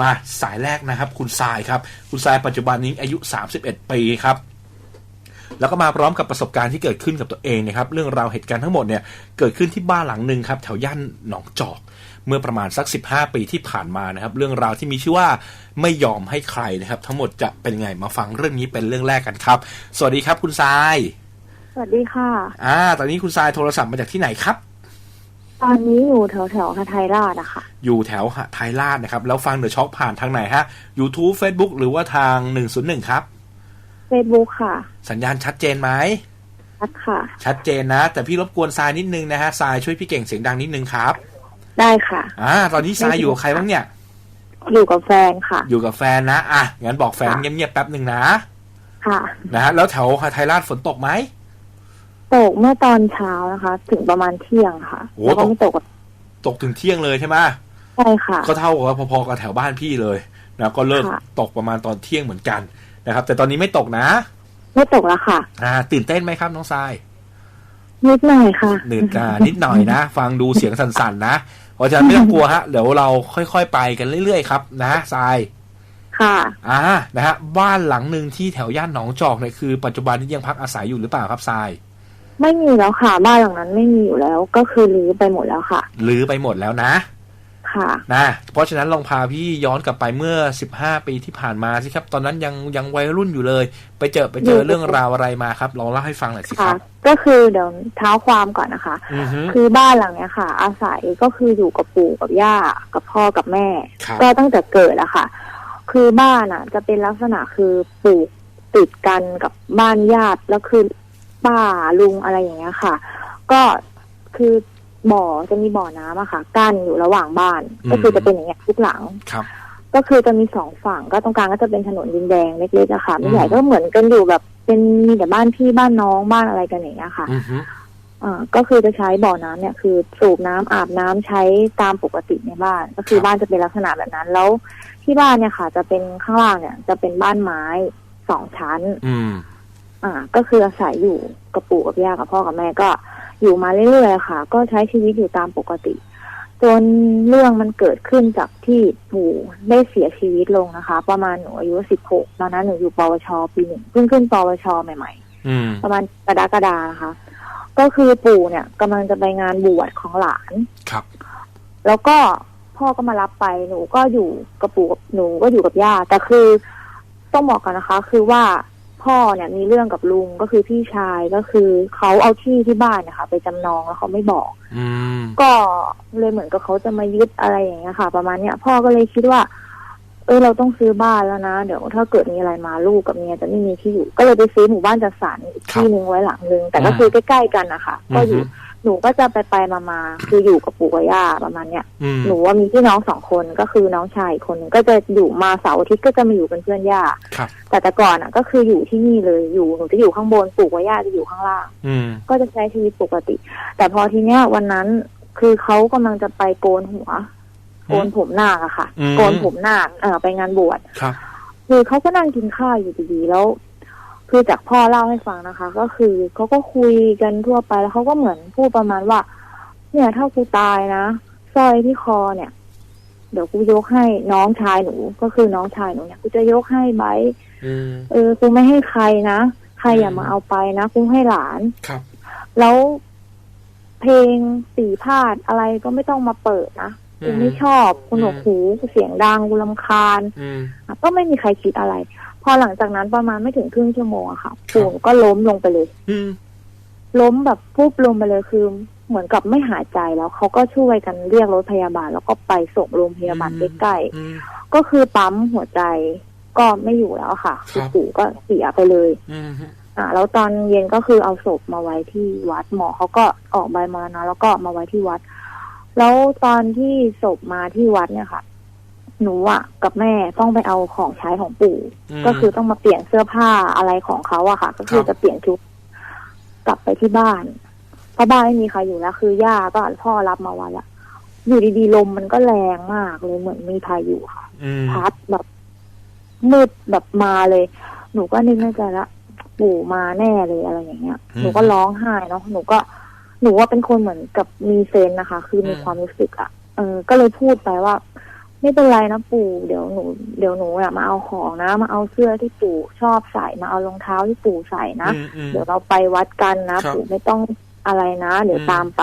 มาสายแรกนะครับ คุณทรายครับ คุณทรายปัจจุบันนี้อายุ 31 ปีครับ แล้วก็มาพร้อมกับประสบการณ์ที่เกิดขึ้นกับตัวเองนะครับ เรื่องราวเหตุการณ์ทั้งหมดเนี่ยเกิดขึ้นที่บ้านหลังหนึ่งครับ แถวย่านหนองจอก เมื่อประมาณสัก 15 ปีที่ผ่านมานะครับ เรื่องราวที่มีชื่อว่าไม่ยอมให้ใครนะครับ ทั้งหมดจะเป็นไงมาฟังเรื่องนี้เป็นเรื่องแรกกันครับ สวัสดีครับ คุณทราย สวัสดีค่ะ อ่า ตอนนี้คุณทรายโทรศัพท์มาจากที่ไหนครับ ตอนนี้อยู่แถวแถวๆฮาไทยราชอะค่ะ อยู่แถวหาดไทยราชนะครับ แล้วฟังเดอะช็อคผ่านทางไหนฮะ YouTube Facebook หรือว่าทาง101ครับ Facebook ค่ะ สัญญาณชัดเจนไหมรักค่ะ ชัดเจนนะ แต่พี่รบกวนทรายนิดนึงนะฮะทรายช่วยพี่เก่งเสียงดังนิดนึงครับ ได้ค่ะอ่าตอนนี้ทรายอยู่กับใครบ้างเนี่ย อยู่กับแฟนค่ะ อยู่กับแฟนนะอะงั้นบอกแฟนค่ะเงียบๆแป๊บหนึ่งนะ ค่ะ นะฮะแล้วแถวหาดไทยราชฝนตกไหม ตกเมื่อตอนเช้านะคะ ถึงประมาณเที่ยงค่ะโอ้แล้วก็ไม่ตกตกถึงเที่ยงเลยใช่ไหมใช่ค่ะ ก็เท่ากับว่าพอๆกับแถวบ้านพี่เลยนะก็เลิกค่ะตกประมาณตอนเที่ยงเหมือนกันนะครับ แต่ตอนนี้ไม่ตกนะ ไม่ตกแล้วค่ะ อ่า ตื่นเต้นไหมครับน้องทรายนิดหน่อยค่ะหนืดอ่านิดหน่อยนะ ฟังดูเสียงสั่นๆนะเพราะฉะนั้นไม่ต้องกลัวฮะเดี๋ยวเราค่อยๆไปกันเรื่อยๆครับ นะทรายค่ะ อ่า นะฮะบ้านหลังหนึ่งที่แถวย่านหนองจอกเนี่ยคือ ปัจจุบันนี้ยังพักอาศัยอยู่หรือเปล่าครับทราย ไม่มีแล้วค่ะ บ้านหลังนั้นไม่มีอยู่แล้ว ก็คือรื้อไปหมดแล้วค่ะรื้อไปหมดแล้วนะ ค่ะนะเพราะฉะนั้นลองพาพี่ย้อนกลับไปเมื่อ15ปีที่ผ่านมาสิครับ ตอนนั้นยังยังวัยรุ่นอยู่เลย ไปเจอไปเจออยู่เรื่องราวอะไรมาครับลองเล่าให้ฟังหน่อยสิคค่ะรับ ก็คือเดี๋ยวเท้าความก่อนนะคะอือฮึคือบ้านหลังเนี้ยค่ะ อาศัยก็คืออยู่กับปู่กับย่ากับพ่อกับแม่ครับก็ตั้งแต่เกิดอะค่ะ คือบ้านอะจะเป็นลักษณะคือปลูกติดกันกับบ้านญาติแล้วคือ ป้าลุงอะไรอย่างเงี้ยค่ะ ก็คือบ่อจะมีบ่อน้ำอะค่ะกั้นอยู่ระหว่างบ้าน ก็คือจะเป็นอย่างเงี้ยทุกหลังครับ ก็คือจะมีสองฝั่งก็ตรงกลางก็จะเป็นถนนดินแดงเล็กๆอะค่ะไม่ใหญ่อืมก็เหมือนกันอยู่แบบเป็นมีแต่บ้านพี่บ้านน้องบ้านอะไรกันอย่างเงี้ยค่ะอือฮึอ่าก็คือจะใช้บ่อน้ำเนี่ยคือสูบน้ำอาบน้ำใช้ตามปกติในบ้าน ก็คือบ้านจะเป็นลักษณะแบบนั้นแล้วที่บ้านเนี่ยค่ะ จะเป็นข้างล่างเนี่ย จะเป็นบ้านไม้สองชั้น อืม อ่า ก็คืออาศัยอยู่กับปู่กับย่ากับพ่อกับแม่ก็อยู่มาเรื่อยๆค่ะ ก็ใช้ชีวิตอยู่ตามปกติ จนเรื่องมันเกิดขึ้นจากที่ปู่ได้เสียชีวิตลงนะคะ ประมาณหนูอายุสิบหกตอนนั้นหนูอยู่ปวช ปีหนึ่งเพิ่งขึ้นปวช ใหม่ๆอืมประมาณกรกฎานะคะ ก็คือปู่เนี่ยกำลังจะไปงานบวชของหลานครับ แล้วก็พ่อก็มารับไปหนูก็อยู่กับปู่กับหนูก็อยู่กับย่าแต่คือต้องบอกกันนะคะ คือว่า พ่อเนี่ยมีเรื่องกับลุงก็คือพี่ชายก็คือเขาเอาที่ที่บ้านเนะคะไปจำนองแล้วเขาไม่บอกอืมก็เลยเหมือนกับเขาจะมายึดอะไรอย่างเงี้ยค่ะ ประมาณเนี้ย พ่อก็เลยคิดว่า เออเราต้องซื้อบ้านแล้วนะเดี๋ยวถ้าเกิดมีอะไรมาลูกกับเมียจะไม่มีที่อยู่ ก็เลยไปซื้อหมู่บ้านจัดสรรอีกที่หนึ่งไว้หลังนึงแต่ก็คือใกล้ๆกันนะคะก็อยู่ หนูก็จะไปไปๆมาๆคืออยู่กับปู่กับย่าประมาณเนี้ยอืมหนูว่ามีพี่น้องสองคนก็คือน้องชายอีกคนหนึงก็จะอยู่มาเสาร์อาทิตย์ก็จะมาอยู่เป็นเพื่อนย่าครับแต่แต่ก่อนอะ ก็คืออยู่ที่นี่เลยอยู่หนูจะอยู่ข้างบนปู่กับย่าจะอยู่ข้างล่างอืมก็จะใช้ชีวิตปกติ แต่พอทีเนี้ยวันนั้นคือเขากำลังจะไปโกนหัวโกนผมนาคอะค่ะอืมโกนผมนาคเออไปงานบวชครับคือเขาก็นั่งกินข้าวอยู่ดีๆแล้ว คือจากพ่อเล่าให้ฟังนะคะ ก็คือเขาก็คุยกันทั่วไปแล้วเขาก็เหมือนพูดประมาณว่า เนี่ยถ้ากูตายนะสร้อยที่คอเนี่ย เดี๋ยวกูยกให้น้องชายหนู ก็คือน้องชายหนูเนี่ยกูจะยกให้ไบร์ทอืมเออกูไม่ให้ใครนะใครอย่ามาเอาไปนะกูให้หลานครับ แล้วเพลงสีพาดอะไรก็ไม่ต้องมาเปิดนะกูไม่ชอบกูหนวกหูกูเสียงดังกูลำคาญอืมอะก็ไม่มีใครคิดอะไร พอหลังจากนั้นประมาณไม่ถึงครึ่งชั่วโมงอะค่ะครับปู่ก็ล้มลงไปเลย อืมล้มแบบปุ๊บลงไปเลยคือเหมือนกับไม่หายใจแล้วเขาก็ช่วยกันเรียกรถพยาบาล แล้วก็ไปส่งโรงพยาบาลใกล้อืมๆก็คือปั๊มหัวใจก็ไม่อยู่แล้วค่ะคือครับปู่ก็เสียไปเลยอืมอ่าแล้วตอนเย็นก็คือเอาศพมาไว้ที่วัดหมอเขาก็ออกใบมรณะแล้วก็มาไว้ที่วัด แล้วตอนที่ศพมาที่วัดเนี่ยค่ะ หนูอะกับแม่ต้องไปเอาของใช้ของปู่มก็คือต้องมาเปลี่ยนเสื้อผ้าอะไรของเขาอะค่ะ ก็คือครับ จะเปลี่ยนชุดกลับไปที่บ้านเพราะบ้านไม่มีใครอยู่แล้ว คือย่าก็พ่อรับมาไว้ละอยู่ดีๆลมมันก็แรงมากเลยเหมือนมีพายุค่ะ อืม พัดแบบมืดแบบมาเลย หนูก็นึกในใจละปู่มาแน่เลยอะไรอย่างเงี้ยหนูก็ร้องไห้เนาะหนูก็ หนูว่าเป็นคนเหมือนกับมีเซนส์นะคะ คือมีอืม ความรู้สึกอะเออก็เลยพูดไปว่า ไม่เป็นไรนะปู่เดี๋ยวหนูเดี๋ยวหนูอะมาเอาของนะ มาเอาเสื้อที่ปู่ชอบใส่มาเอารองเท้าที่ปู่ใส่นะอืมอืมเดี๋ยวเราไปวัดกันนะครับปู่ไม่ต้องอะไรนะเดี๋ยวอืมตามไป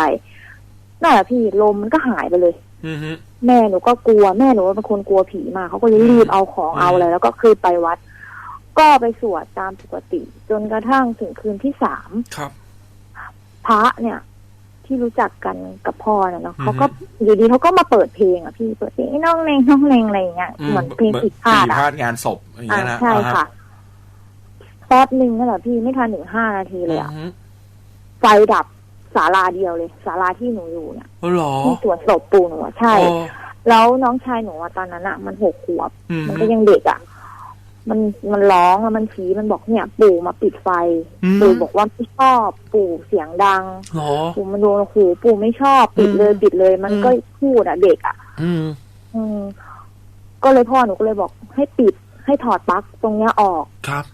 นั่นแหละพี่ลมมันก็หายไปเลยอืมฮึแม่หนูก็กลัวแม่หนูเป็นคนกลัวผีมากเขาก็เลยรีบเอาของอืมเอาอะไรแล้วก็คือไปวัด ก็ไปสวดตามปกติ จนกระทั่งถึงคืนที่สามครับพระเนี่ย ที่รู้จักกันกับพ่อเนี่ยเนาะอือฮึเขาก็อยู่ดีเขาก็มาเปิดเพลงอะพี่เปิดเพลงน้องเลงน้องเลงอะไรอย่างเงี้ยอืเหมือนเพลงผิดพลาดผิดอะพลาดงานศพอย่างอ่าเงี้ยนะใช่อ่าฮค่ะแป๊บหนึ่งนั่นแหละพี่ไม่ทันถึงห้านาทีเลยอะอือฮึไฟดับศาลาเดียวเลยศาลาที่หนูอยู่เนี่ยอ๋อเหรอที่สวดศพปู่หนูอะใช่อ๋อแล้วน้องชายหนูอะตอนนั้นอะ มันหกขวบอืมมันก็ยังเด็กอะ มันมันร้องแล้วมันชี้มันบอกเนี่ย ปู่มาปิดไฟอืมปู่บอกว่าไม่ชอบปู่เสียงดังเหรอปู่มันโดนหูปู่ไม่ชอบปิดเลยอืมปิดเลย มันอืมก็พูดอะเด็กอะอืมอืมก็เลยพ่อหนูก็เลยบอกให้ปิดให้ถอดปลั๊กตรงเนี้ยออกครับ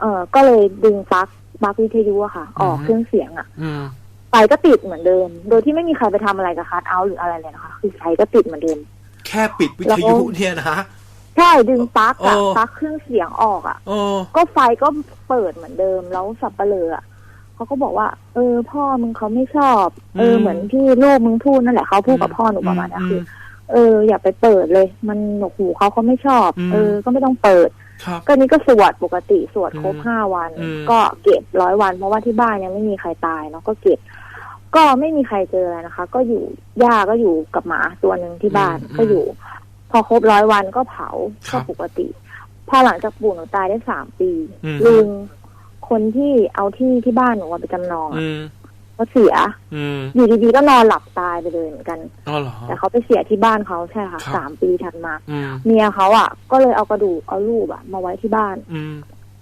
เออก็เลยดึงปลั๊กปลั๊กวิทยุอะค่ะ ออกอืมเครื่องเสียงอะอืมไฟก็ติดเหมือนเดิม โดยที่ไม่มีใครไปทำอะไรกับคัทเอาท์หรืออะไรเลยนะคะคือไฟก็ติดเหมือนเดิม แค่ปิดวิทยุเนี่ยนะ ใช่ดึงปลั๊กอะโอ้ ปลั๊กเครื่องเสียงออกอะโอ้ ก็ไฟก็เปิดเหมือนเดิมแล้วสับเปลืออะเขาก็บอกว่า เออ พ่อมึงเขาไม่ชอบ เอออืมเหมือนที่ลูกมึงพูดนั่นแหละเขาพูดกับพ่อหนูประมาณนี้คือเออ อย่าไปเปิดเลย มันหนวกหูเขาเขาไม่ชอบ อืม เออ ก็ไม่ต้องเปิด ครับ ก็นี่ก็สวดปกติสวดครบอืมห้าวัน อืม ก็เก็บร้อยวัน เพราะว่าที่บ้านยังไม่มีใครตายเนาะก็เก็บ ก็ไม่มีใครเจออะไรนะคะ ก็อยู่ย่าก็อยู่กับหมาตัวหนึ่งที่บ้านอืมก็อยู่ พอครบร้อยวันก็เผาครัก็บปกติ พอหลังจากปู่หนูตายได้สามปีอืมลุงคนที่เอาที่ที่บ้านหนูเอาไปจำนองอะอืมเขาเสียอืมอยู่ดีๆก็นอนหลับตายไปเลยเหมือนกันอ๋อเหรอแต่เขาไปเสียที่บ้านเขาใช่ค่ะครับสามปีถัดมาอืมเมียเขาอะ ก็เลยเอากระดูกเอารูปอะ มาไว้ที่บ้านอืม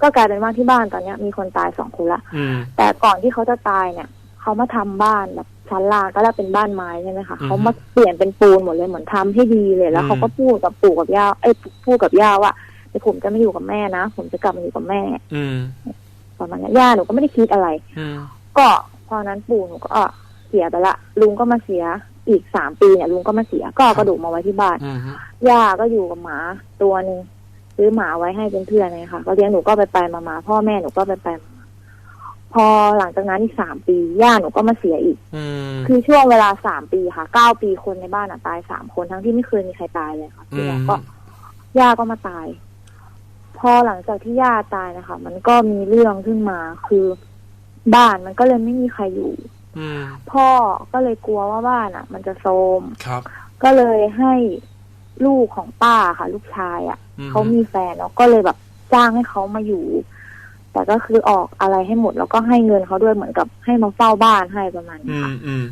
ก็กลายเป็นว่าที่บ้านตอนเนี้ยมีคนตายสองคนละอืมแต่ก่อนที่เขาจะตายเนี่ย เขามาทำบ้านแบบ ชั้นล่างก็แล้วเป็นบ้านไม้ใช่ไหมคะอือฮึเขามาเปลี่ยนเป็นปูนหมดเลยเหมือนทำให้ดีเลยแล้วอืมเขาก็พูดกับปู่กับย่าเอ้ยพูดกับย่าว่าเดี๋ยวผมจะไม่อยู่กับแม่นะผมจะกลับมาอยู่กับแม่ อืมประมาณเนี้ยย่าหนูก็ไม่ได้คิดอะไรอืมก็ตอนนั้นปู่หนูก็เสียไปละลุงก็มาเสียอีกสามปีเนี่ยลุงก็มาเสียก็เอากระดูกมาไว้ที่บ้านอืมย่าก็อยู่กับหมาตัวหนึ่งซื้อหมาไว้ให้เป็นเพื่อนเลยค่ะก็เลี้ยงหนูก็ไปไปๆมาๆพ่อแม่หนูก็ไปไปๆมาๆ พอหลังจากนั้นอีกสามปี ย่าหนูก็มาเสียอีก อืม คือช่วงเวลาสามปีค่ะเก้าปีคนในบ้านอะตายสามคนทั้งที่ไม่เคยมีใครตายเลยค่ะอืที่มแล้วก็ย่าก็มาตาย พอหลังจากที่ย่าตายนะคะ มันก็มีเรื่องขึ้นมาคือบ้านมันก็เลยไม่มีใครอยู่ อืม พ่อก็เลยกลัวว่าบ้านอะ มันจะโทรมครับ ก็เลยให้ลูกของป้าค่ะ ลูกชายอะ อืเขามีแฟนเนาะก็เลยแบบจ้างให้เขามาอยู่ แต่ก็คือออกอะไรให้หมดแล้วก็ให้เงินเขาด้วยเหมือนกับให้มาเฝ้าบ้านให้ประมาณอืนี้มค่ะอืม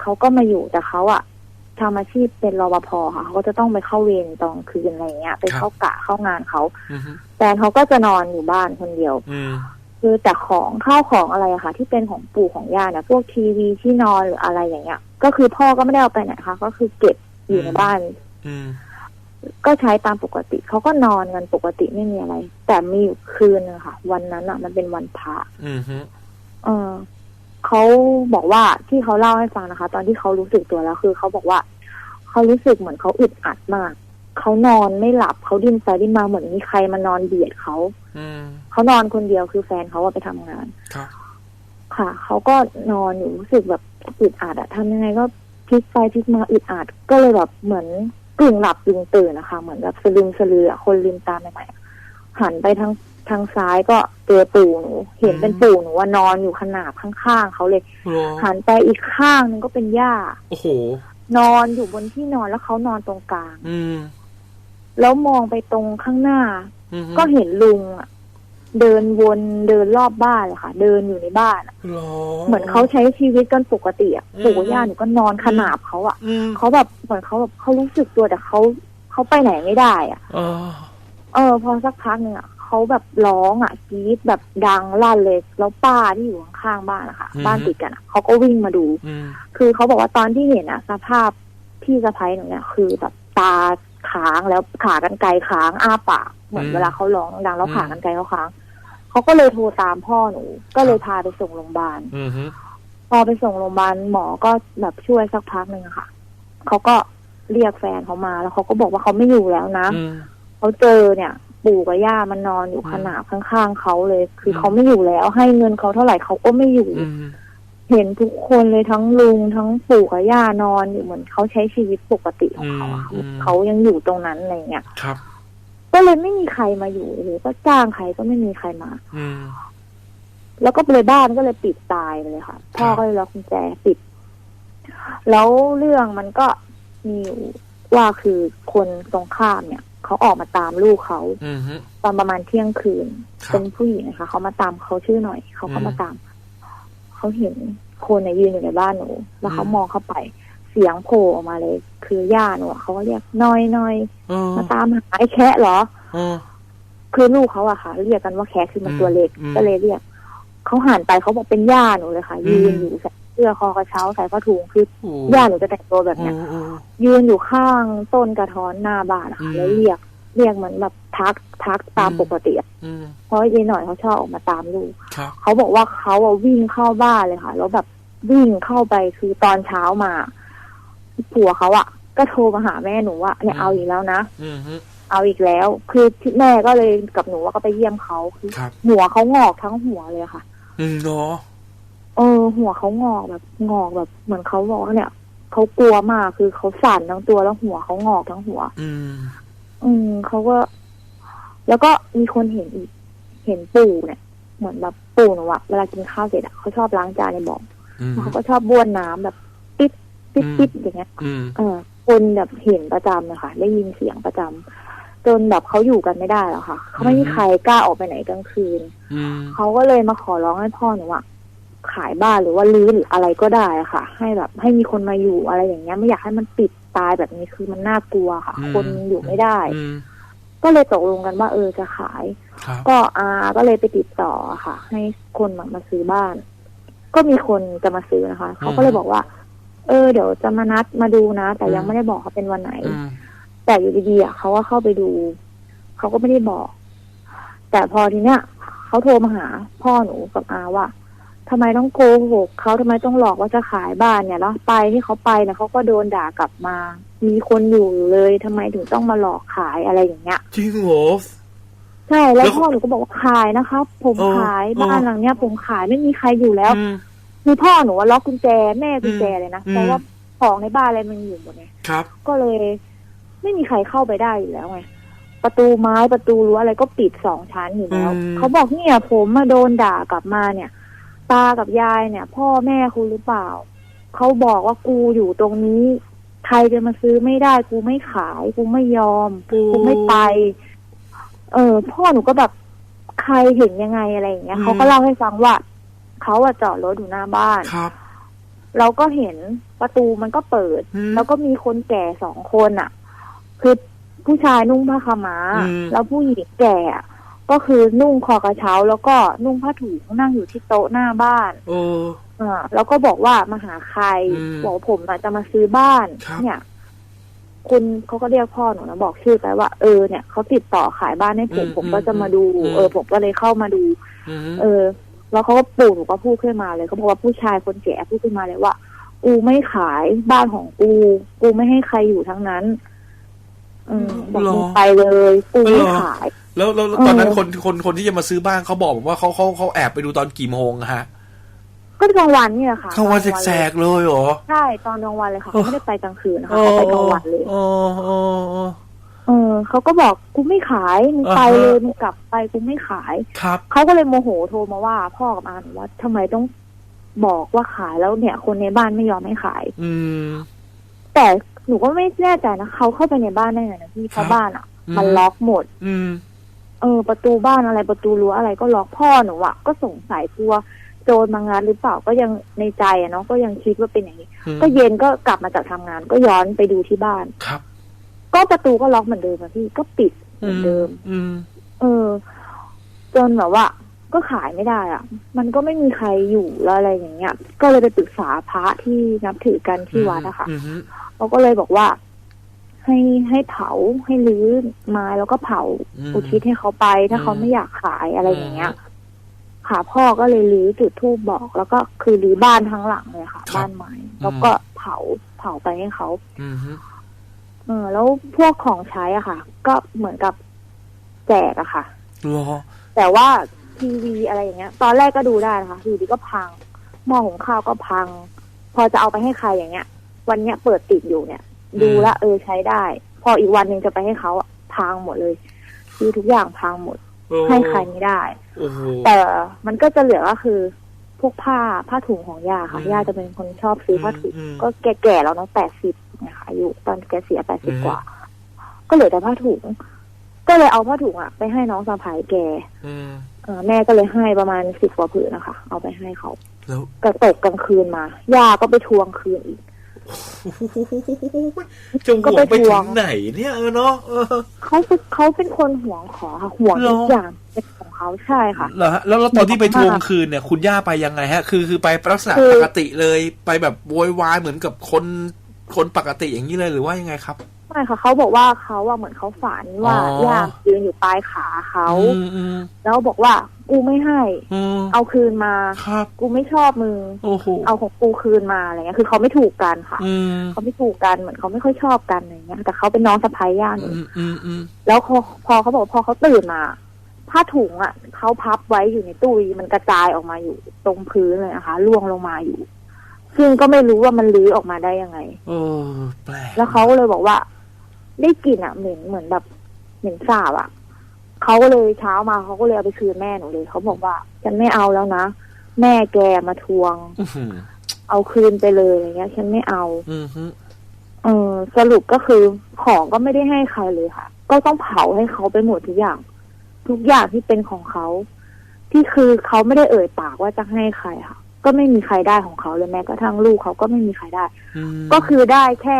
เขาก็มาอยู่แต่เขาอะทำอาชีพเป็นรปภค่ะเขาก็จะต้องไปเข้าเวรตอนคืนอะไรเงี้ย ไปเข้ากะเข้างานเขาอืมแฟนเขาก็จะนอนอยู่บ้านคนเดียวอืมคือแต่ของข้าวของอะไรอะค่ะ ที่เป็นของปู่ของย่าเนี่ยพวกทีวีที่นอนหรืออะไรอย่างเงี้ย ก็คือพ่อก็ไม่ได้เอาไปไหนค่ะก็คือเก็บอยู่ในบ้าน อืม ก็ใช้ตามปกติเขาก็นอนกันปกติไม่มีอะไร แต่มีอยู่คืนนึงค่ะ วันนั้นอะมันเป็นวันพระอืมฮึเออเขาบอกว่าที่เขาเล่าให้ฟังนะคะ ตอนที่เขารู้สึกตัวแล้วคือเขาบอกว่าเขารู้สึกเหมือนเขาอึดอัดมากเขานอนไม่หลับเขาดิ้นไปดิ้นมาเหมือนมีใครมานอนเบียดเขาอืมเขานอนคนเดียวคือแฟนเขาอะไปทำงานครับค่ะเขาก็นอนอยู่รู้สึกแบบอึดอัดอะทำยังไงก็พลิกไปพลิกมาอึดอัดก็เลยแบบเหมือน กึ่งหลับกึ่งตื่นนะคะ เหมือนแบบสลืมสลืออะคนลืมตาใหม่ๆอะหันไปทางทางซ้ายก็เจอปู่หนูเห็นเป็นปู่หนูว่านอนอยู่ขนาบข้างๆเขาเลยโอ้หันไปอีกข้างหนึงก็เป็นย่าโอ้โหนอนอยู่บนที่นอนแล้วเขานอนตรงกลาง อืมแล้วมองไปตรงข้างหน้าอืมก็เห็นลุงอะ เดินวนเดินรอบบ้านเลยค่ะ เดินอยู่ในบ้านอะหรอเหมือนเขาใช้ชีวิตกันปกติอะอืมปู่กับย่าหนูก็นอนขนาบเขาอะอืมเขาแบบเหมือนเขาแบบเขารู้สึกตัวแต่เขาเขาไปไหนไม่ได้อะเออเออ พอสักพักหนึ่งอะเขาแบบร้องอะกรี๊ดแบบดังลั่นเลยแล้วป้าที่อยู่ข้างๆบ้านนะคะบ้านติดกันอะเขาก็วิ่งมาดูอืมคือเขาบอกว่าตอนที่เห็นอะสภาพพี่สะพ้ายหนูเนี่ยคือแบบตา ค้างแล้วขากันไกลค้างอ้าปากเหมือนอืมเวลาเขาร้องดังแล้วอืมขากันไกลเขาค้างเขาก็เลยโทรตามพ่อหนู ก็เลยพาไปส่งโรงพยาบาลอืมฮึพอไปส่งโรงพยาบาลหมอก็แบบช่วยสักพักหนึ่งอะค่ะเขาก็เรียกแฟนเขามาแล้วเขาก็บอกว่าเขาไม่อยู่แล้วนะอืมเขาเจอเนี่ย ปู่กับย่ามันนอนอยู่ขนาบข้างๆเขาเลย คืออมเขาไม่อยู่แล้ว ให้เงินเขาเท่าไหร่เขาก็ไม่อยู่อืม เห็นทุกคนเลยทั้งลุงทั้งปู่กับย่านอนอยู่เหมือนเขาใช้ชีวิตปกติของเขาอะอืม เขายังอยู่ตรงนั้นอะไรเงี้ยครับ ก็เลยไม่มีใครมาอยู่หรือก็จ้างใครก็ไม่มีใครมา อืม แล้วก็เลยบ้านก็เลยปิดตายไปเลยค่ะ พ่อครับก็เลยล็อกกุญแจปิด แล้วเรื่องมันก็มีอยู่ว่าคือคนตรงข้ามเนี่ย เขาออกมาตามลูกเขาอืมฮึ ตอนประมาณเที่ยงคืน ครับเป็นผู้หญิงนะคะเขามาตามเขาชื่อหน่อย เขาก็อืม มาตาม เขาเห็นคนเนี่ยยืนอยู่ในบ้านหนู แล้วเขาอืมมองเข้าไป เสียงโผล่ออกมาเลย คือย่าหนูอะเขาก็เรียกน้อยน้อยเออมาตามหาไอ้แคะเหรอเออคือลูกเขาอะค่ะ เรียกกันว่าแคะคือมันอืมตัวเล็กอืมก็เลยเรียกเขาหันไปเขาบอกเป็นย่าหนูเลยค่ะอืมยืนอยู่ใส่เสื้อคอกระเช้าใส่ผ้าถุงคือโอ้ย่าหนูจะแต่งตัวแบบโอ้เนี้ยโอ้ยืนอยู่ข้างต้นกระท้อนหน้าบ้านอะอืค่ะมแล้วเรียก เรียกเหมือนแบบทักทักตามอืมปกติอะอืมเพราะยายหน่อยเขาชอบออกมาตามลูกครับเขาบอกว่าเขาอะวิ่งเข้าบ้านเลยค่ะ แล้วแบบวิ่งเข้าไปคือตอนเช้ามา ผัวเขาอะก็โทรมาหาแม่หนูว่าเนี่ยอืมเอาอีกแล้วนะอืมฮึเอาอีกแล้ว คือที่แม่ก็เลยกับหนูว่าก็ไปเยี่ยมเขาคือครับหัวเขางอกทั้งหัวเลยค่ะ อืมเนาะเออ หัวเขางอกแบบงอกแบบ เหมือนเขาบอกว่าเนี่ยเขากลัวมากคือเขาสั่นทั้งตัวแล้วหัวเขางอกทั้งหัว อืม อืมเขาก็ แล้วก็มีคนเห็นอีก เห็นปู่เนี่ย เหมือนแบบปู่หนูอะเวลากินข้าวเสร็จอะเขาชอบล้างจานในบ่ออืมแล้วเขาก็ชอบบ้วนน้ำแบบปิ๊บปิ๊บอืมปิ๊บอย่างเงี้ยอืมเออคนแบบเห็นประจำนะคะได้ยินเสียงประจำจนแบบเขาอยู่กันไม่ได้แล้วค่ะ เขาไม่มีใครกล้าออกไปไหนกลางคืนอืมเขาก็เลยมาขอร้องให้พ่อหนูอะ ขายบ้านหรือว่ารื้อหรืออะไรก็ได้อะค่ะ ให้แบบ ให้มีคนมาอยู่อะไรอย่างเงี้ย ไม่อยากให้มันปิดตายแบบนี้คือมันน่ากลัวค่ะอืมคนอยู่ไม่ได้อืมก็เลยตกลงกันว่า เออจะขายครับก็อาก็เลยไปติดต่อค่ะ ให้คนมามาซื้อบ้าน ก็มีคนจะมาซื้อนะคะเขาก็เลยบอกว่า เออ เดี๋ยวจะมานัดมาดูนะ แต่ยังไม่ได้บอกเขาเป็นวันไหนอืมแต่อยู่ดีๆอะเขาก็เข้าไปดูเขาก็ไม่ได้บอก แต่พอทีเนี้ยเขาโทรมาหา พ่อหนูกับอาว่า ทำไมต้องโกหกเขาทำไมต้องหลอกว่าจะขายบ้านเนี่ยแล้วไปที่เขาไปเนี่ยเขาก็โดนด่ากลับมา มีคนอยู่เลยทำไมถึงต้องมาหลอกขายอะไรอย่างเงี้ยจริงเหรอใช่แล้วแล้วพ่อหนูก็บอกว่าขายนะครับ ผมเออขายเออบ้านหลังเนี้ย ผมขายไม่มีใครอยู่แล้วอืมคือพ่อหนูว่าล็อกกุญแจแม่กุญแจเลยนะอืมเพราะว่าของในบ้านอะไรมันอยู่หมดไงครับ ก็เลย ไม่มีใครเข้าไปได้อยู่แล้วไงประตูไม้ประตูรั้วอะไรก็ปิดสองชั้นอยู่แล้วอืมเขาบอกเนี่ยผมมาโดนด่ากลับมาเนี่ย ตากับยายเนี่ย พ่อแม่คุณหรือเปล่า เขาบอกว่ากูอยู่ตรงนี้ ใครจะมาซื้อไม่ได้ กูไม่ขาย กูไม่ยอม กูไม่ไป เออ พ่อหนูก็แบบใครเห็นยังไงอะไรอย่างเงี้ยอืมเขาก็เล่าให้ฟังว่าเขาอะจอดรถอยู่หน้าบ้านครับเราก็เห็นประตูมันก็เปิดอืมแล้วก็มีคนแก่สองคนอะคือผู้ชายนุ่งผ้าขาวม้าอืมแล้วผู้หญิงแก่อะ ก็คือนุ่งคอกระเช้า แล้วก็นุ่งผ้าถุงนั่งอยู่ที่โต๊ะหน้าบ้านเอออ่าแล้วก็บอกว่ามาหาใครอืมบอกว่าผมอะจะมาซื้อบ้านครับเนี่ยคุณเขาก็เรียกพ่อหนูนะบอกชื่อไปว่าเออเนี่ยเขาติดต่อขายบ้านให้ผมอืมผมก็จะมาดูอืมเออ ผมก็เลยเข้ามาดูอืมเออ แล้วเขาก็ปู่หนูก็พูดขึ้นมาเลยเขาบอกว่าผู้ชายคนแก่พูดขึ้นมาเลยว่า กูไม่ขายบ้านของกู กูไม่ให้ใครอยู่ทั้งนั้น อืมบอกหรอมึงไปเลย กูไม่เหรอขาย แล้วแล้วแล้วเออตอนนั้นคนคนคนที่จะมาซื้อบ้านเขาบอกว่าเขาเขาเขาแอบไปดูตอนกี่โมงอะฮะก็กลางวันเนี่ยค่ะเข้าวันแสกๆเลยเหรอใช่ตอนกลางวันเลยค่ะโอ้เขาไม่ได้ไปกลางคืนนะคะเขาไปกลางวันเลยโอ้โอ้โอ้เออเขาก็บอกกูไม่ขายมึงไปอ่าฮะเลยมึงกลับไปกูไม่ขายครับเขาก็เลยโมโหโทรมาว่า พ่อกับอาหนูว่าทำไมต้องบอกว่าขายแล้วเนี่ย คนในบ้านไม่ยอมให้ขาย อืม แต่หนูก็ไม่แน่ใจนะเขาเข้าไปในบ้านได้ไงนะพี่เพราะครับบ้านอะอืมมันล็อกหมด อืม เออประตูบ้านอะไรประตูรั้วอะไรก็ล็อกพ่อหนูอะก็สงสัยกลัวโจรมางานหรือเปล่าก็ยังในใจอะเนาะก็ยังคิดว่าเป็นอย่างนี้อืมก็เย็นก็กลับมาจากทำงาน ก็ย้อนไปดูที่บ้านครับ ก็ประตูก็ล็อกเหมือนเดิมอะพี่ก็ปิดเหมือนเดิม อืม เออ จนแบบว่า ก็ขายไม่ได้อะมันก็ไม่มีใครอยู่แล้วอะไรอย่างเงี้ย ก็เลยไปปรึกษาพระที่นับถือกันที่วัดอะค่ะอืมอืมเขาก็เลยบอกว่า ให้ให้เผาให้รื้อไม้แล้วก็เผาอืมอุทิศให้เขาไป ถ้าอืมเขาไม่อยากขายอะไรอย่างเงี้ยอืมค่ะพ่อก็เลยรื้อจุดธูปบอก แล้วก็คือรื้อบ้านทั้งหลังเลยค่ะครับบ้านไม้แล้วก็เผาเผาไปให้เขาอืมเออแล้วพวกของใช้อะค่ะ ก็เหมือนกับแจกอะค่ะเหรอแต่ว่าทีวีอะไรอย่างเงี้ย ตอนแรกก็ดูได้นะคะอยู่ดีก็พังหม้อหุงข้าวก็พัง พอจะเอาไปให้ใครอย่างเงี้ย วันเนี้ยเปิดติดอยู่เนี่ย ดูแลวเออใช้ได้ พออีกวันหนึ่งจะไปให้เขาอะพังหมดเลย คือทุกอย่างพังหมดโอ้ให้ใครไม่ได้โอ้โหแต่มันก็จะเหลือก็คือพวกผ้าผ้าถุงของย่าค่ะอืมย่าจะเป็นคนชอบซื้อผ้าถุงอืมก็แก่ๆแล้วเนาะแปดสิบนะคะอายุตอนแกเสียแปดสิบอืมกว่า ก็เหลือแต่ผ้าถุง ก็เลยเอาผ้าถุงอะไปให้น้องสะพายแกอืมเออแม่ก็เลยให้ประมาณสิบกว่าผืนนะคะ เอาไปให้เขาแล้วกระตกกลางคืนมาย่าก็ไปทวงคืนอีก จะหก็วไปงไปทถึวงงไหนเนี่ยเออเนาะเออเขาเป็นเขาเป็นคนห่วงขอค่ะห่วงเหรอทุกอย่างเป็นของเขาใช่ค่ะเหรอฮะแล้วแล้วตอนที่ไปมากทวงคืนเนี่ย คุณย่าไปยังไงฮะ คือคือไปลักษณะคือปกติเลยไปแบบโวยวายเหมือนกับคนคนปกติอย่างนี้เลยหรือว่ายังไงครับ ไม่ค่ะเขาบอกว่าเขาว่าเหมือนเขาฝันว่าอ๋อ ย่ายืนอยู่ปลายขาเขาอืมอืมแล้วบอกว่ากูไม่ให้ อืมเอาคืนมา ครับ กูไม่ชอบมึงโอ้โหเอาของกูคืนมาอะไรเงี้ยคือเขาไม่ถูกกันค่ะอืมเขาไม่ถูกกันเหมือนเขาไม่ค่อยชอบกันอะไรเงี้ยแต่เขาเป็นน้องสะพ้ายย่าหนูอืมอืมอืมแล้วพอพอเขาบอกพอเขาตื่นมา ผ้าถุงอะเขาพับไว้อยู่ในตู้มันกระจายออกมาอยู่ตรงพื้นเลยนะคะล่วงลงมาอยู่ ซึ่งก็ไม่รู้ว่ามันลื้อออกมาได้ยังไง โอ้แปลกแล้วเขาก็เลยบอกว่า ได้กลิ่นอะเหม็นเหมือนแบบเหม็นสาบอะเขาก็เลยเช้ามาเขาก็เลยเอาไปคืนแม่หนูเลยเขาบอกว่าฉันไม่เอาแล้วนะแม่แกมาทวงอื้อหือเอาคืนไปเลยอย่างเงี้ย ฉันไม่เอาอืมฮึเออสรุปก็คือของก็ไม่ได้ให้ใครเลยค่ะ ก็ต้องเผาให้เขาไปหมดทุกอย่าง ทุกอย่างที่เป็นของเขาที่คือเขาไม่ได้เอ่ยปากว่าจะให้ใครค่ะ ก็ไม่มีใครได้ของเขาเลยแม้กระทั่งลูกเขาก็ไม่มีใครได้อืมก็คือได้แค่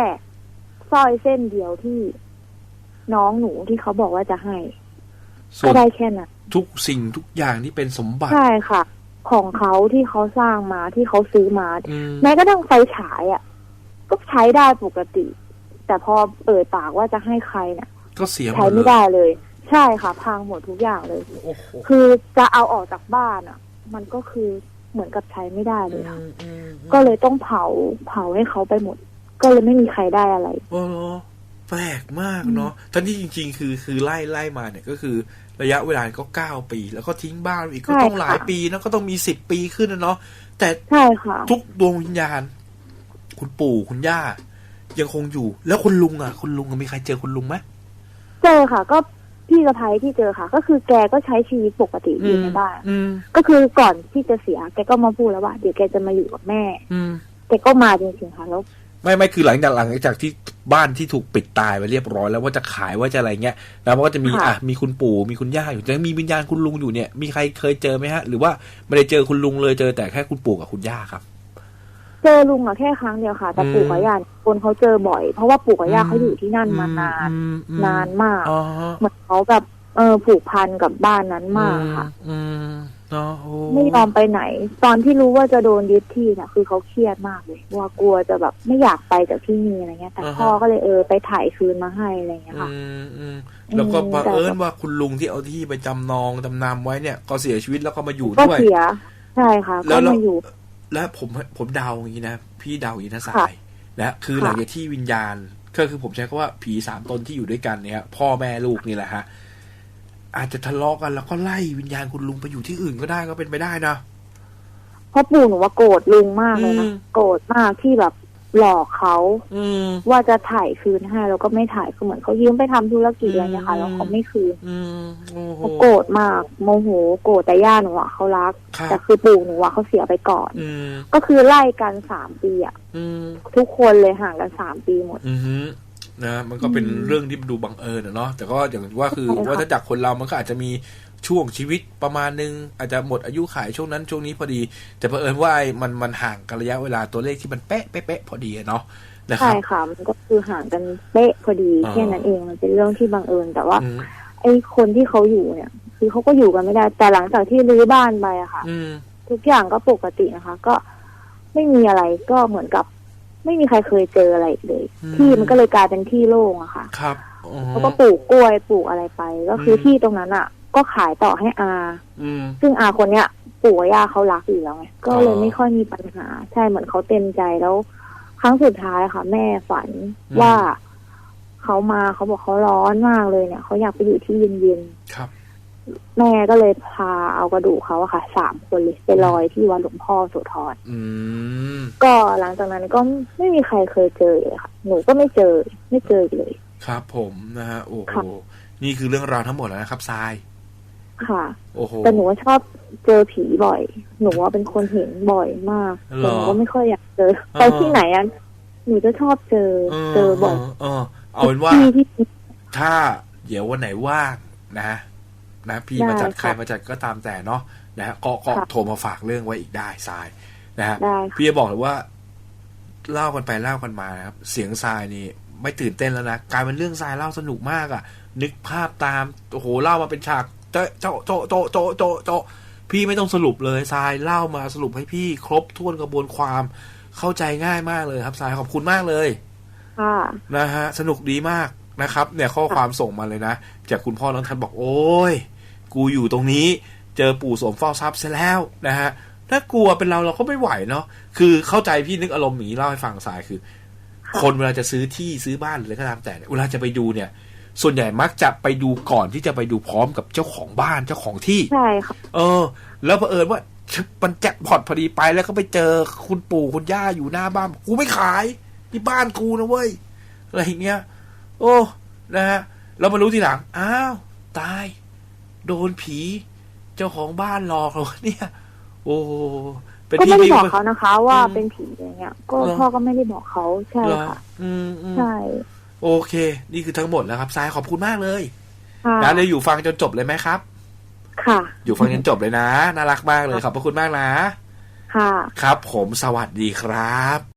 สร้อยเส้นเดียวที่น้องหนูที่เขาบอกว่าจะให้ส่ก็วนได้แค่นั้นทุกสิ่งทุกอย่างที่เป็นสมบัติ ใช่ค่ะ ของเขาที่เขาสร้างมาที่เขาซื้อมา อืมแม้กระทั่งไฟฉายอะ ก็ใช้ได้ปกติ แต่พอเอ่ยปากว่าจะให้ใครเนี่ย ก็เสียหมใช้ดเลไม่ยได้เลย ใช่ค่ะ พังหมดทุกอย่างเลย โอ้โหคือจะเอาออกจากบ้านอะ มันก็คือเหมือนกับใช้ไม่ได้เลยค่ะ อืมอืมก็เลยต้องเผาเผาให้เขาไปหมด ก็เลยไม่มีใครได้อะไรโอ้โหแปลกมากเนาะทั้งที่จริง ๆ คือคือไล่ไล่มาเนี่ยก็คือระยะเวลาก็เก้าปี แล้วก็ทิ้งบ้านอีกก็ใช่ต้องหลายค่ะปีนะก็ต้องมีสิบปีขึ้นนะเนาะแต่ใช่ค่ะ ทุกดวงวิญญาณ คุณปู่คุณย่า ยังคงอยู่ แล้วคุณลุงอะ คุณลุงอะมีใครเจอคุณลุงไหมเจอค่ะ ก็พี่สะพ้ายที่เจอค่ะ ก็คือแกก็ใช้ชีวิตปกติอยู่ในบ้านอืมก็คือก่อนที่จะเสีย แกก็มาพูดแล้วว่าเดี๋ยวแกจะมาอยู่กับแม่อืมแกก็มาจริงๆค่ะแล้ว ไม่ไม่คือหลังจากหลังจากที่บ้านที่ถูกปิดตายไปเรียบร้อยแล้วว่าจะขายว่าจะอะไรเงี้ยแล้วมันก็จะมีค่ะอะมีคุณปู่มีคุณย่าอยู่แต่มีวิญญาณคุณลุงอยู่เนี่ยมีใครเคยเจอไหมฮะ หรือว่าไม่ได้เจอคุณลุงเลยเจอแต่แค่คุณปู่กับคุณย่าครับ เจอลุงอะแค่ครั้งเดียวค่ะแต่อืมปู่กับย่าเนี่ยคนเขาเจอบ่อย เพราะว่าปู่กับย่าเขาอยู่ที่นั่นมานานอืมอืมนานมากอ๋อเหมือนเขาแบบเออผูกพันกับบ้านนั้นมากค่ะ อืมเนาะโอ้ ไม่ยอมไปไหน ตอนที่รู้ว่าจะโดนยึดที่เนี่ยคือเขาเครียดมากเลยว่ากลัวจะแบบไม่อยากไปจากที่นี่อะไรเงี้ย แต่พ่อก็เลยเออไปถ่ายคืนมาให้อะไรเงี้ยอืค่ะมอืมแล้วก็อืมบังแต่เอิญว่าคุณลุงที่เอาที่ไปจำนองจำนำไว้เนี่ย ก็เสียชีวิตแล้วก็มาอยู่ก็ด้วยเสียใช่ค่ะแล้ก็วเรามาอยู่ และผมผมเดาอย่างนี้นะพี่เดาอย่างนี้นะสาค่ะยนะคือค่ะหลังจากที่วิญญาณ ก็คือผมใช้คำว่าผีสามตนที่อยู่ด้วยกันเนี่ยพ่อแม่ลูกนี่แหละฮะ อาจจะทะเลาะกัน แล้วก็ไล่วิญญาณคุณลุงไปอยู่ที่อื่นก็ได้ก็เป็นไปได้นะเพราะปู่หนูว่าโกรธลุงมากเลยนะอืมโกรธมากที่แบบหลอกเขาอืมว่าจะถ่ายคืนให้แล้วก็ไม่ถ่ายคือเหมือนเขายืมไปทำธุรกิจอะไรเนี่ยค่ะอืมแล้วเขาไม่คืนอืมโอ้โหเขาโกรธมากโมโหโกรธแต่ย่าหนูอะเขารักครับแต่คือปู่หนูอะเขาเสียไปก่อนอืมก็คือไล่กันสามปีอะอืมทุกคนเลยห่างกันสามปีหมดอือฮึ นะมันก็เป็นอืมเรื่องที่ดูบังเอิญอะเนาะแต่ก็อย่างว่าคือใช่ค่ะว่าถ้าจากคนเรามันก็อาจจะมีช่วงชีวิตประมาณนึง อาจจะหมดอายุขายช่วงนั้นช่วงนี้พอดี แต่เผอิญว่าไอ้มันมันห่างกันระยะเวลาตัวเลขที่มันเป๊ะเป๊ะเป๊ะพอดีอะเนาะนะคใช่รับค่ะมันก็คือห่างกันเป๊ะพอดีอ๋อแค่นั้นเองมันเป็นเรื่องที่บังเอิญ แต่ว่าอืมไอ้คนที่เขาอยู่เนี่ย คือเขาก็อยู่กันไม่ได้ แต่หลังจากที่รื้อบ้านไปอะค่ะอืมทุกอย่างก็ปกตินะคะ ก็ไม่มีอะไรก็เหมือนกับ ไม่มีใครเคยเจออะไรอีกเลยอืมที่มันก็เลยกลายเป็นที่โล่งอะค่ะ ครับอ๋อแล้วก็ปลูกกล้วยปลูกอะไรไป ก็คืออมที่ตรงนั้นอะก็ขายต่อให้อาอืมซึ่งอาคนเนี้ยปู่กับย่าเขารักอยู่แล้วไงก็เลยอ๋อไม่ค่อยมีปัญหา ใช่เหมือนเขาเต็มใจแล้ว ครั้งสุดท้ายค่ะ แม่ฝันอืมว่าเขามาเขาบอกเขาร้อนมากเลยเนี่ยเขาอยากไปอยู่ที่เย็นครับๆ แม่ก็เลยพาเอากระดูกเขาอะค่ะสามคนเลยไปลอยที่วัดหลวงพ่อโสธรอืมก็หลังจากนั้นก็ไม่มีใครเคยเจอเลยค่ะ หนูก็ไม่เจอ ไม่เจออีกเลย ครับผมนะฮะโอ้โหค่ะนี่คือเรื่องราวทั้งหมดแล้วนะครับทราย ค่ะ โอ้โหแต่หนูว่าชอบเจอผีบ่อย หนูว่าเป็นคนเห็นบ่อยมากเหรอแต่หนูก็ไม่ค่อยอยากเจออ๋อไปที่ไหนอะหนูจะชอบเจอเจอบ่อยเออเอาเป็นว่าที่ที่ถ้าเดี๋ยววันไหนว่างนะ นะพี่ได้มาจัดค่ะใครมาจัดก็ตามแต่เนาะนะฮะก็ก็ค่ะโทรมาฝากเรื่องไว้อีกได้ทรายนะฮะได้ค่ะพี่จะบอกเลยว่าเล่ากันไปเล่ากันมานะครับ เสียงทรายนี่ไม่ตื่นเต้นแล้วนะกลายเป็นเรื่องทรายเล่าสนุกมากอะ่ะ นึกภาพตามโอ้โหเล่ามาเป็นฉากเจ้าเจ้าโจโจโจโจโจพี่ไม่ต้องสรุปเลยทรายเล่ามาสรุปให้พี่ครบถ้วนกระบวนความเข้าใจง่ายมากเลยครับทรายขอบคุณมากเลยค่ะนะฮะสนุกดีมากนะครับ เนี่ยข้อความส่งมาเลยนะ จากคุณพ่อน้องทันบอกโอ้ย กูอยู่ตรงนี้เจอปู่สวมเฝ้าทรัพย์ซะแล้วนะฮะถ้ากลัวเป็นเราเราก็ไม่ไหวเนาะคือเข้าใจพี่นึกอารมณ์อย่างนี้เล่าให้ฟังสายคือค่ะคนเวลาจะซื้อที่ซื้อบ้านหรืออะไรก็ตามแต่เนี่ยเวลาจะไปดูเนี่ย ส่วนใหญ่มักจะไปดูก่อนที่จะไปดูพร้อมกับเจ้าของบ้านเจ้าของที่ใช่ค่ะเออ แล้วเผอิญว่ามันแจ็คพอตพอดีไปแล้วก็ไปเจอคุณปู่คุณย่าอยู่หน้าบ้านกูไม่ขายที่บ้านกูนะเว้ยอะไรอย่างเงี้ย โอ้นะฮะเรามารู้ทีหลังอ้าวตาย โดนผีเจ้าของบ้านหลอกเราเนี่ย โอ้เป็นก็ที่ไม่ได้ที่บอกเขานะคะ ว่าอืมเป็นผีอย่างเงี้ย ก็เหรอพ่อก็ไม่ได้บอกเขาใช่เหรอค่ะอืมอืมใช่ โอเค นี่คือทั้งหมดแล้วครับทรายขอบคุณมากเลยค่ะนะเลยอยู่ฟังจนจบเลยไหมครับ ค่ะ อยู่ฟังจนจบเลยนะ น่ารักมากเลยขอบพระคุณมากนะ ค่ะ ครับ ผมสวัสดีครับ